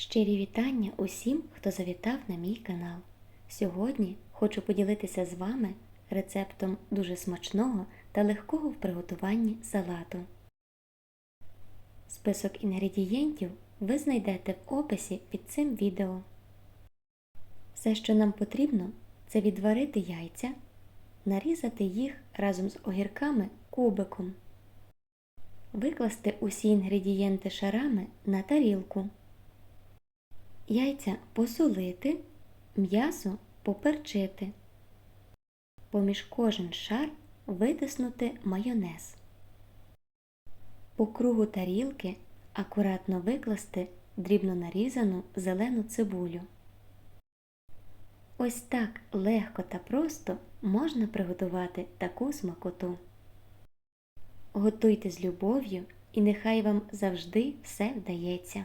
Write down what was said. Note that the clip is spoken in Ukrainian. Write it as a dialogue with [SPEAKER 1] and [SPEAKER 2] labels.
[SPEAKER 1] Щирі вітання усім, хто завітав на мій канал. Сьогодні хочу поділитися з вами рецептом дуже смачного та легкого в приготуванні салату. Список інгредієнтів ви знайдете в описі під цим відео. Все, що нам потрібно, це відварити яйця, нарізати їх разом з огірками кубиком, викласти усі інгредієнти шарами на тарілку. Яйця посолити, м'ясо поперчити. Поміж кожен шар витиснути майонез. По кругу тарілки акуратно викласти дрібно нарізану зелену цибулю. Ось так легко та просто можна приготувати таку смакоту. Готуйте з любов'ю і нехай вам завжди все вдається.